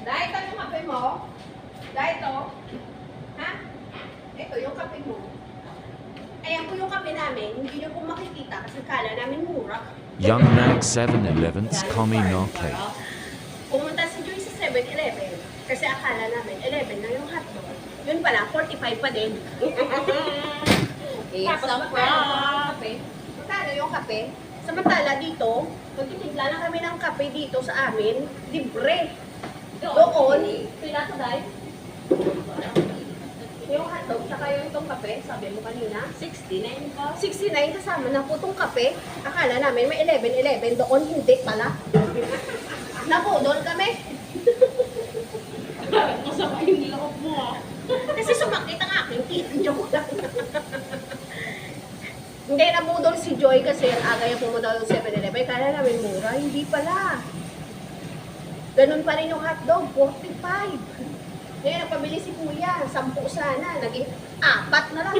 Dahil ito yung kape mo. Dahil ito. Ha? Ito yung kape mo. Ayan po yung kape namin. Hindi nyo po makikita kasi kala namin mura. Young Nag 7-Eleven's Kami Arcade. Pumunta si Joy sa 7-Eleven. Kasi akala namin 11 na yung hotdog. Yun pala, 45 pa din. Tapos magkano yung kape? Magkano yung kape? Samantala dito, magtitimpla lang kami ng kape dito sa amin, libre. Doon, pila to dahil? Yung hotdog, saka yung itong kape, sabi mo kanina, 69 po. 69 kasama na po itong kape. Akala namin may 11-11, doon hindi pala. Nabudol kami. Masama yung loob mo ah. Kasi sumakit ang aking tito. Joke lang. Hindi, nabudol si Joy kasi aga yung pumunta ng 7-Eleven. Kala namin mura. Hindi pala. Ganun pa rin yung hotdog, 45. Ngayon, nagpabili si Kuya, 10 sana. Naging apat na lang.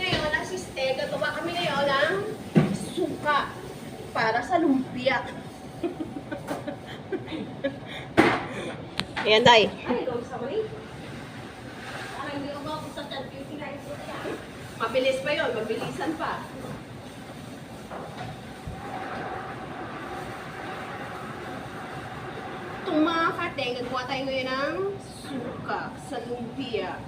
Ngayon, ang siste, gagawa kami ngayon ng suka para sa lumpia. Ayan, Day. Ay, go sa way. Parang hindi ako sa champion kinain ko yan. Mabilis pa yon, mabilisan pa. Itong mga kate, gagawa tayo ngayon ng suka sa lumpia.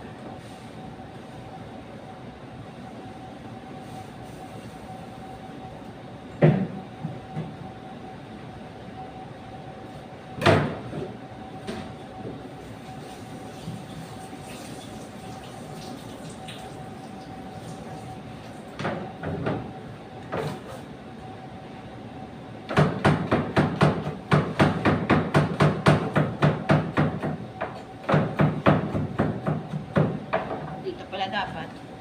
来大凡。